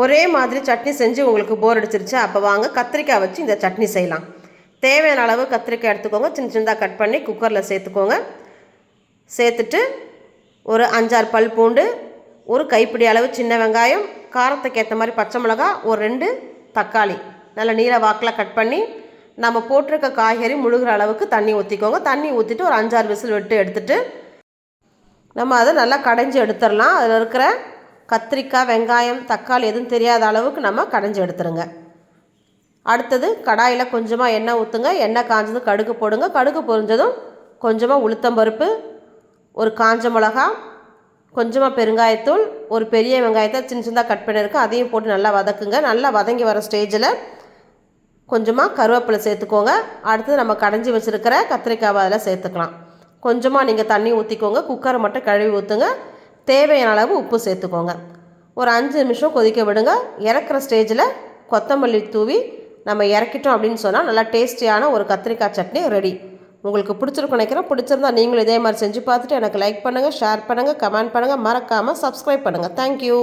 ஒரே மாதிரி சட்னி செஞ்சு உங்களுக்கு போர் அடிச்சிருச்சு அப்போ வாங்க. கத்திரிக்காய் வச்சு இந்த சட்னி செய்யலாம். தேவையான அளவு கத்திரிக்காய் எடுத்துக்கோங்க. சின்ன சின்னதாக கட் பண்ணி குக்கரில் சேர்த்துக்கோங்க. சேர்த்துட்டு ஒரு அஞ்சாறு பல் பூண்டு ஒரு கைப்பிடி அளவு சின்ன வெங்காயம் காரத்துக்கு ஏற்ற மாதிரி பச்சை மிளகா ஒரு ரெண்டு தக்காளி. நல்ல நீல வாக்கில் கட் பண்ணி நம்ம போட்டிருக்க காய்கறி முழுகிற அளவுக்கு தண்ணி ஊற்றிக்கோங்க தண்ணி ஊற்றிட்டு ஒரு அஞ்சாறு விசில் விட்டு எடுத்துட்டு நம்ம அதை நல்லா கடைஞ்சி எடுத்துடலாம். அதில் இருக்கிற கத்திரிக்காய் வெங்காயம் தக்காளி எதுவும் தெரியாத அளவுக்கு நம்ம கடைஞ்சி எடுத்துருங்க. அடுத்தது கடாயில் கொஞ்சமாக எண்ணெய் ஊற்றுங்க எண்ணெய் காஞ்சதும் கடுகு போடுங்க. கடுகு பொரிஞ்சதும் கொஞ்சமாக உளுத்தம்பருப்பு ஒரு காஞ்ச மிளகா கொஞ்சமாக பெருங்காயத்தூள் ஒரு பெரிய வெங்காயத்தை சின்ன சின்னதாக கட் பண்ணியிருக்கேன். அதையும் போட்டு நல்லா வதக்குங்க. நல்லா வதங்கி வர ஸ்டேஜில் கொஞ்சமாக கருவேப்பிலை சேர்த்துக்கோங்க. அடுத்தது நம்ம கடைஞ்சி வச்சுருக்கிற கத்திரிக்காவை அதில் சேர்த்துக்கலாம். கொஞ்சமாக நீங்கள் தண்ணி ஊற்றிக்கோங்க குக்கரை மட்டும் கழுவி ஊற்றுங்க தேவையான அளவு உப்பு சேர்த்துக்கோங்க. ஒரு அஞ்சு நிமிஷம் கொதிக்க விடுங்க. இறக்குற ஸ்டேஜில் கொத்தமல்லி தூவி நம்ம இறக்கிட்டோம் அப்படின்னு சொன்னால் நல்லா டேஸ்டியான ஒரு கத்திரிக்காய் சட்னி ரெடி உங்களுக்கு பிடிச்சிருக்கும் நினைக்கிறேன். பிடிச்சிருந்தா நீங்களும் இதே மாதிரி செஞ்சு பார்த்துட்டு எனக்கு லைக் பண்ணுங்கள் ஷேர் பண்ணுங்கள் கமெண்ட் பண்ணுங்கள் மறக்காமல் சப்ஸ்கிரைப் பண்ணுங்கள் தேங்க்யூ